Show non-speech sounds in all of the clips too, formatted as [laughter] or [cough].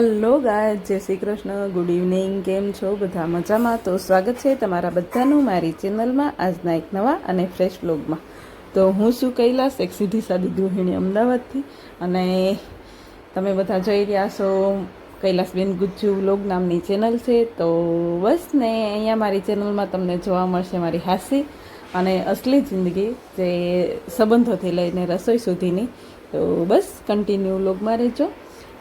મહારાજ જય Shri Krishna. Good evening કેમ છો? બધા મજામાં? તો સ્વાગત છે તમારા બધાનું મારી ચેનલમાં આજના એક નવા અને ફ્રેશ બ્લોગમાં તો હું શું કૈલાસ, એક સીધી સાદી ગૃહિણી અમદાવાદથી. અને તમે બધા જોઈ રહ્યા છો કૈલાસબેન ગુજ્જુ વ્લોગ નામની ચેનલ છે. તો બસ ને, અહીંયા મારી ચેનલમાં તમને જોવા મળશે મારી હાસી અને અસલી જિંદગી જે સંબંધોથી લઈને રસોઈ સુધીની. તો બસ કન્ટિન્યુ વ્લોગમાં રહેજો.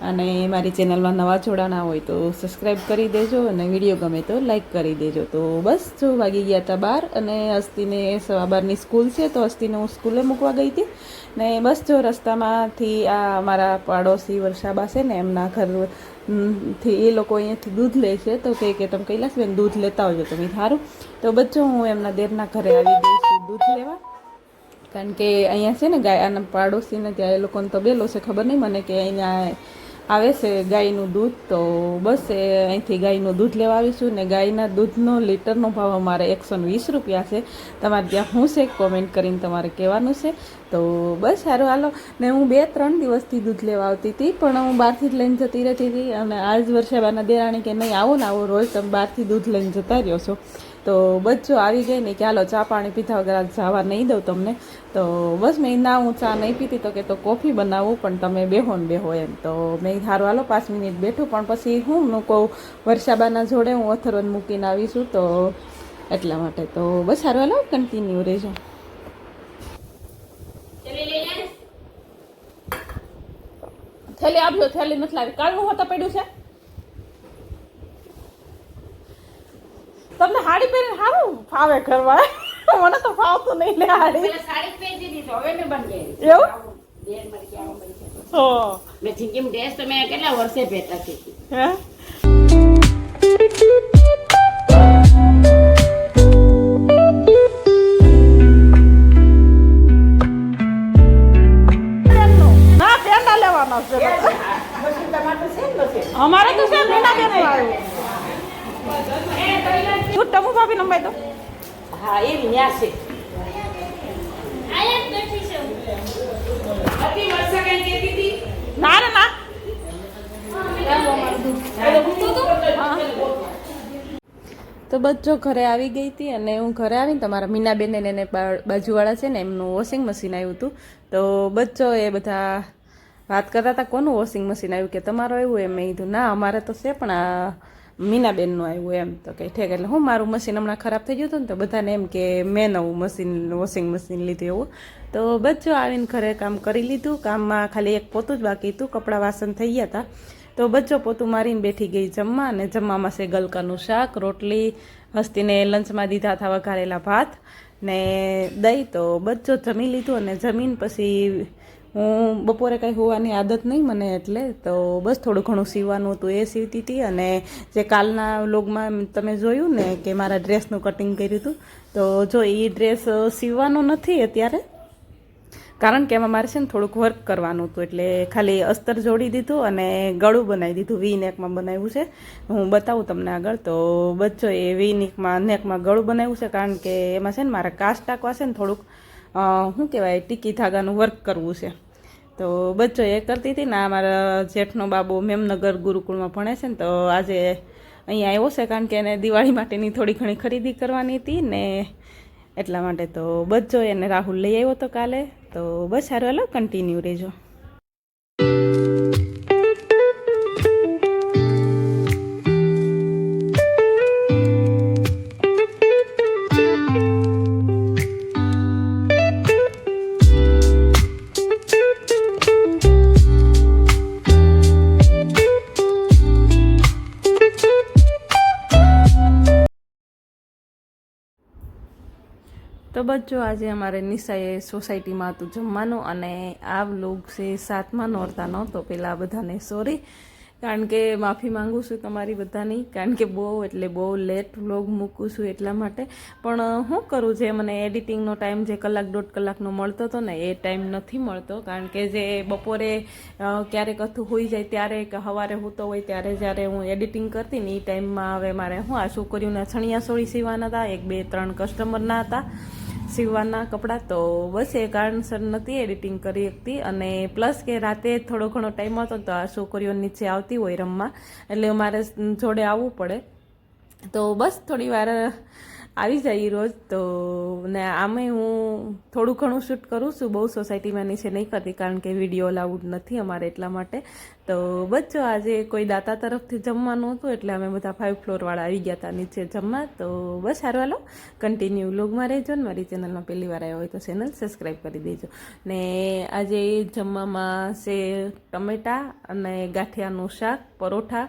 અને મારી ચેનલમાં નવા જોડાણા હોય તો સબસ્ક્રાઈબ કરી દેજો અને વીડિયો ગમે તો લાઈક કરી દેજો. તો બસ, જો વાગી ગયા હતા બાર અને અસ્તિને સવા બારની સ્કૂલ છે, તો અસ્તિને હું સ્કૂલે મૂકવા ગઈ હતી. ને બસ, જો રસ્તામાંથી આ મારા પાડોશી વર્ષાબા છે ને, એમના ઘરથી એ લોકો અહીંયાથી દૂધ લે છે, તો કહે કે, તમે કૈલાસબેન દૂધ લેતા આવજો તમે સારું તો બચ્ચો હું એમના દેરના ઘરે આવી ગઈ છું દૂધ લેવા. કારણ કે અહીંયા છે ને ગાય, આના પાડોશીને ત્યાં એ લોકોને તો બેલો છે, ખબર નહીં મને કે અહીંયા આવે છે ગાયનું દૂધ, તો બસ એ અહીંથી ગાયનું દૂધ લેવા આવીશું ને ગાયના દૂધનો લીટરનો ભાવ અમારે એકસો વીસ રૂપિયા છે. તમારે ત્યાં હું છે કોમેન્ટ કરીને તમારે કહેવાનું છે. તો બસ સારું હાલો. ને હું બે, ત્રણ દિવસથી દૂધ લેવા આવતી હતી, પણ હું બહારથી જ લઈને જતી રહેતી હતી અને આજ વર્ષાબાના દેરાણી કે નહીં, આવો ને આવો રોજ તમે બહારથી દૂધ લઈને જતા રહ્યો છો. તો બચ્ચો આવી ગઈ ને કે હાલો, ચા પાણી પીધા વગર જવા નહીં દઉં તમને. તો બસ મેં ના હું ચા નહીં પીતી તો કે તો કોફી બનાવું, પણ તમે બેહો ને બેહો એમ. તો મેં સારું હાલો, પાંચ મિનિટ બેઠું, પણ પછી હું હું કહું, વર્ષાબાના જોડે હું અથરવન મૂકીને આવીશું તો એટલા માટે. તો બસ સારું હાલો કન્ટિન્યુ રહેજો. થેલી આપજો થેલી નથી લાવી. કાલનું હોતા પડ્યું છે? તમને હાડી પહેરીને સારું ફાવે કરવા [laughs] મને તો ફાવતું નહીં લે હાડી. સાડી પહેરી દીધી હવે મેં બની ગઈ એવું? મેં જિંદગીમાં ડ્રેસ તો મેં કેટલા વર્ષે પહેરતા હતી હે? અમારે તો સાહેબ મીના બેન આવ્યું તું ટમુ ભાભી નંબાઈ દો. હા એ ન્યા છે. ના રે ના. તો બચ્ચો ઘરે આવી ગઈ હતી અને હું ઘરે આવીને તમારા મીનાબેન ને એને બા- બાજુવાળા છે ને એમનું વોશિંગ મશીન આવ્યું હતું. તો બચ્ચો એ બધા વાત કરતા હતા, કોનું વોશિંગ મશીન આવ્યું કે તમારું આવ્યું એમ? મેં કીધું, ના, અમારે તો છે, પણ આ મીનાબેનનું આવ્યું એમ. તો કે ઠેક, એટલે હું મારું મશીન હમણાં ખરાબ થઈ ગયું હતું ને, તો બધાને એમ કે મેં નવું મશીન વોશિંગ મશીન લીધું એવું. તો બચ્ચો આવીને ઘરે કામ કરી લીધું, કામમાં ખાલી એક પોતું જ બાકી હતું, કપડાં વાસણ થઈ ગયા હતા. તો બચ્ચો પોતું મારીને બેઠી ગઈ જમવા અને જમવામાં છે ગલકાનું શાક, રોટલી, હસ્તીને લંચમાં દીધા હતા વઘારેલા ભાત ને દહીં, તો બચ્ચો જમી લીધું અને જમીન પછી હું બપોરે કાંઈ હોવાની આદત નહીં મને એટલે તો બસ થોડું ઘણું સીવવાનું હતું એ સીવતી હતી અને જે કાલના વ્લોગમાં તમે જોયું ને કે મારા ડ્રેસનું કટિંગ કર્યું હતું, તો જો એ ડ્રેસ સીવવાનો નથી અત્યારે, કારણ કે એમાં મારે છે ને થોડુંક વર્ક કરવાનું હતું એટલે ખાલી અસ્તર જોડી દીધું અને ગળું બનાવી દીધું વી નેકમાં બનાવ્યું છે. હું બતાવું તમને આગળ, તો બચ્ચો એ વી નેકમાં નેકમાં ગળું બનાવ્યું છે કારણ કે એમાં છે ને મારે કાચ ટાંકવા છે ને થોડુંક શું કહેવાય, ટીકી ધાગાનું વર્ક કરવું છે. તો બચ્ચો એ કરતી હતી ને મારા જેઠનો બાબુ મેમનગર ગુરુકુળમાં ભણે છે ને, તો આજે અહીંયા આવ્યો છે કારણ કે એને દિવાળી માટેની થોડી ઘણી ખરીદી કરવાની હતી ને, એટલા માટે તો બચ્ચો એને રાહુલ લઈ આવ્યો તો કાલે. તો બસ સારું, હાલો કન્ટિન્યુ રહેજો. તો બચ્ચો આજે અમારે નિશાએ સોસાયટીમાં હતું જમવાનું અને આ વ્લોગ છે સાતમા નોરતાનો તો પહેલાં બધાને સોરી કારણ કે માફી માંગુ છું તમારી બધાની, કારણ કે બહુ એટલે બહુ લેટ વ્લોગ મૂકું છું એટલા માટે. પણ હું કરું જે મને એડિટિંગનો ટાઈમ જે કલાક દોઢ કલાકનો મળતો હતો ને, એ ટાઈમ નથી મળતો. કારણ કે જે બપોરે ક્યારેક અથું હોઈ જાય ત્યારે કે સવારે હોતો હોય ત્યારે જ્યારે હું એડિટિંગ કરતી ને, એ ટાઈમમાં હવે મારે હું આ છોકરીઓના છણિયા સોળી સીવાના હતા, એક બે ત્રણ કસ્ટમરના હતા. સીવવાના કપડાં તો બસ એ કારણસર નથી એડિટિંગ કરી શકતી અને પ્લસ કે રાતે થોડો ઘણો ટાઈમ હતો તો આ છોકરીઓ નીચે આવતી હોય રમવા, એટલે મારે જોડે આવવું પડે. તો બસ થોડી વાર આવી જાય રોજ, તો ને આમે હું થોડું ઘણું શૂટ કરું છું, બહુ સોસાયટીમાં નીચે નહીં કરતી, કારણ કે વીડિયો અલાઉડ નથી અમારે એટલા માટે. તો બચ્ચો આજે કોઈ દાતા તરફથી જમવાનું હતું, એટલે અમે બધા ફાઇવ ફ્લોરવાળા આવી ગયા હતા નીચે જમવા. તો બસ હારવાલો કન્ટિન્યુ લોગમાં રહેજો ને, મારી ચેનલમાં પહેલી વાર આવ્યો હોય તો ચેનલ સબસ્ક્રાઈબ કરી દેજો. ને આજે જમવામાં છે ટમેટા અને ગાંઠિયાનું શાક, પરોઠા,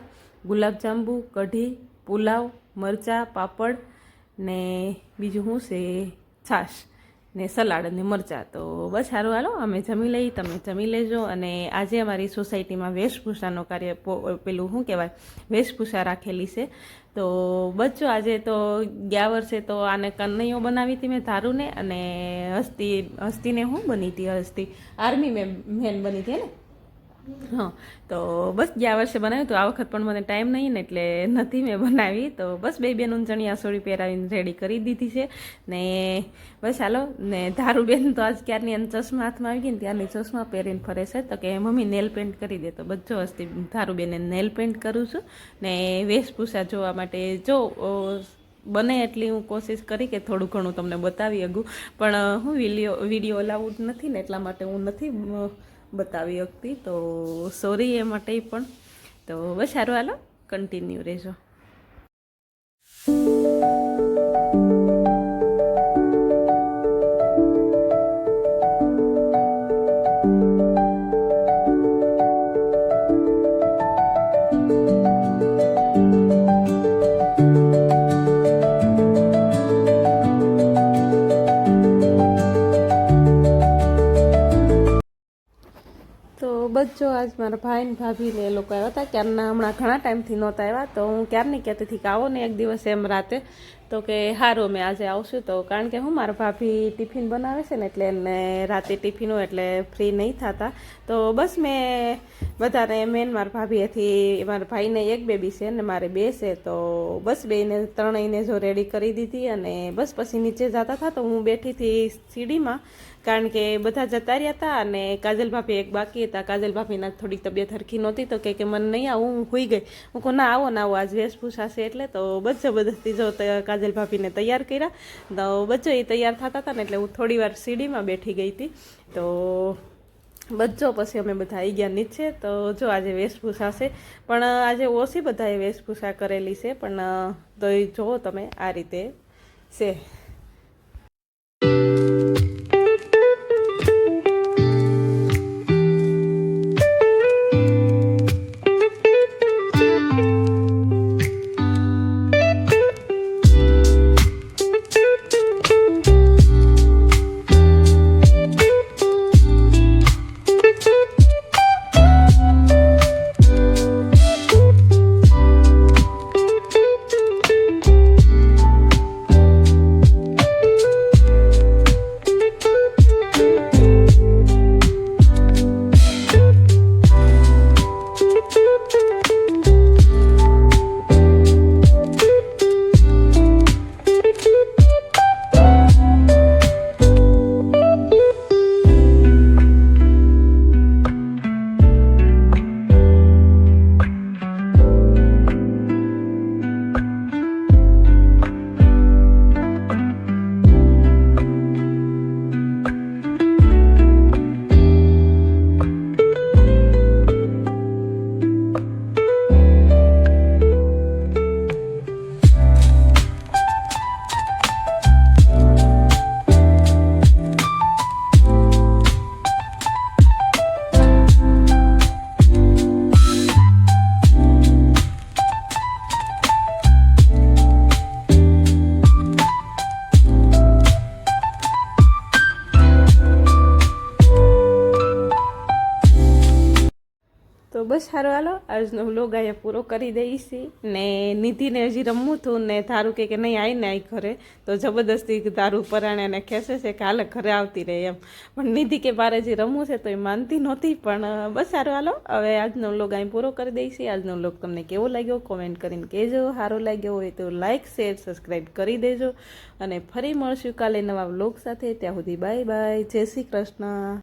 ગુલાબજાંબુ, કઢી, પુલાવ, મરચાં, પાપડ ને બીજું શું છે? છાશ ને સલાડ અને મરચાં. તો બસ સારું, હાલો, અમે જમી લઈ, તમે જમી લેજો. અને આજે અમારી સોસાયટીમાં વેશભૂષાનો કાર્ય પેલું શું કહેવાય? વેશભૂષા રાખેલી છે. તો બચ્ચો, આજે તો ગયા વર્ષે તો આને કનૈયો બનાવી હતી મેં ધારુને અને હસ્તી, હસ્તીને હું બની હતી? હસ્તી, આર્મી મેન બની હતી ને? હા, તો બસ ગયા વર્ષે બનાવ્યું તો આ વખત પણ મને ટાઈમ નહીં ને એટલે નથી મેં બનાવી. તો બસ બે બેન ચણિયા સોળી પહેરાવીને રેડી કરી દીધી છે. ને બસ હાલો, ને ધારુબેન તો આજ ક્યારની એમ ચશ્મા હાથમાં આવી ગઈ ને ત્યારની ચશ્મા પહેરીને ફરે છે. તો કે મમ્મી નેલ પેન્ટ કરી દે. તો બધો હસ્તી ધારું ધારુબેને નેલ પેન્ટ કરું છું. ને વેશભૂષા જોવા માટે જો બને એટલી હું કોશિશ કરી કે થોડું ઘણું તમને બતાવી શકું. પણ હું વીડિયો વીડિયો અલાઉડ નથી ને એટલા માટે હું નથી બતાવી શકતી તો સોરી એ માટે પણ. તો બસ સારું હાલો. કન્ટિન્યુ રહેજો. જો આજ મારા ભાઈ ને ભાભી ને એ લોકો આવ્યા હતા. ક્યારના હમણાં ઘણા ટાઈમથી નહોતા આવ્યા, તો હું ક્યારની કહેતી હતી કે આવો ને એક દિવસ એમ રાતે. તો કે સારું મેં આજે આવશું તો કારણ કે હું મારા ભાભી ટિફિન બનાવે છે ને એટલે એને રાતે ટિફિન એટલે ફ્રી નહીં થતા. તો બસ મેં બધાને, મેન મારા ભાભીએથી મારા ભાઈને એક બેબી છે ને મારે બે છે, તો બસ બેને ત્રણેયને જો રેડી કરી દીધી અને બસ પછી નીચે જતા હતા તો હું બેઠી હતી સીડીમાં. કારણ કે બધા જતા રહ્યા હતા અને કાજલ ભાભી એક બાકી હતા. કાજલ ભાભીના થોડીક તબિયત હરખી નહોતી તો કે મને નહીં આવું, હું હોઈ ગઈ. હું કહું, ના આવો ના આવો, આજ વેશભૂષા છે એટલે તો બસ જબરદસ્તી જો ત- કાજલ ભાભીને તૈયાર કર્યા. તો બચ્ચો એ તૈયાર થતા હતા ને એટલે હું થોડી વાર સીડીમાં બેઠી ગઈ હતી. તો બચ્ચો પછી અમે બધા આવી ગયા નીચે. તો જો આજે વેશભૂષા છે. પણ આજે ઓછી બધાએ વેશભૂષા કરેલી છે. પણ તો જુઓ તમે આ રીતે છે. બસ સારો હાલો. આજનો વ્લોગ અહીંયા પૂરો કરી દઈશી. ને નિધિને હજી રમવું હતું ને તારું કે નહીં આવીને આવી ઘરે. તો જબરદસ્તી તારું પરાણે અને ખેંચે છે કે હાલ ઘરે આવતી રહે એમ. પણ નિધિ કે મારે જે રમવું છે તો એ માનતી નહોતી, પણ બસ સારો હાલો. હવે આજનો વ્લોગ અહીં પૂરો કરી દઈશી. આજનો વ્લોગ તમને કેવો લાગ્યો કોમેન્ટ કરીને કહેજો. સારો લાગ્યો હોય તો લાઇક શેર સબસ્ક્રાઈબ કરી દેજો. અને ફરી મળશું કાલે નવા વ્લોગ સાથે. ત્યાં સુધી બાય બાય જય શ્રી કૃષ્ણ.